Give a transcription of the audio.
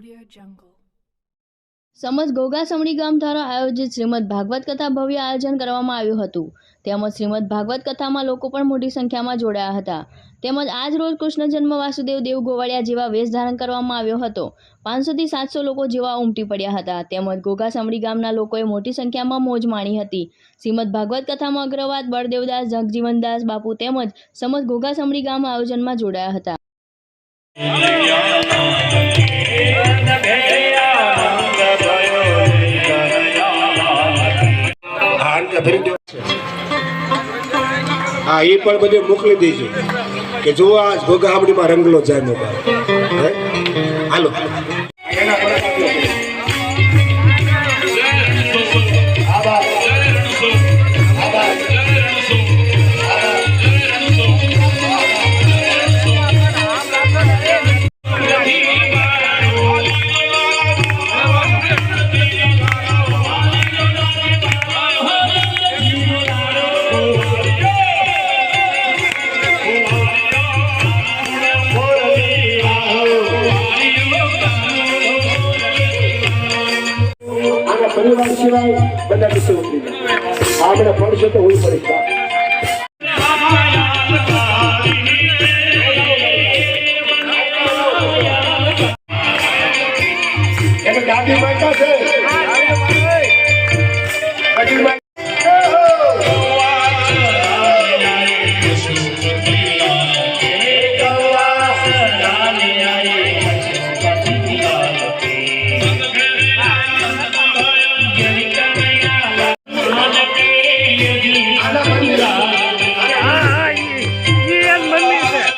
Audio Jungle. સમજ ગોગા સમણી ગામ દ્વારા આયોજિત શ્રીમદ ભાગવત કથા ભવ્ય આયોજન કરવામાં આવ્યું હતું. તેમજ શ્રીમદ ભાગવત કથામાં લોકો પણ મોટી સંખ્યામાં જોડાયા હતા. તેમજ આજ રોજ કૃષ્ણ જન્મ વાસુદેવ દેવ ગોવાળિયા જેવા વેશ ધારણ કરવામાં આવ્યો હતો. પાંચસોથી સાતસો લોકો જેવા ઉમટી પડ્યા હતા. તેમજ ગોગા સમડી ગામના લોકોએ મોટી સંખ્યામાં મોજ માણી હતી. શ્રીમદ ભાગવત કથામાં અગ્રવાદ, બળદેવદાસ, જગજીવનદાસ બાપુ તેમજ સમજ ગોગા સમડી ગામ આયોજનમાં જોડાયા હતા. હા એ પણ બધું મોકલી દેજો. કે જુઓ આ ઘોઘાબડીમાં રંગલો જાય મોબાઈલ હાલો. આના પરિવાર સિવાય બધા વિશે ઉતરી જાય આપણે પડશે તો હોય પરીક્ષા.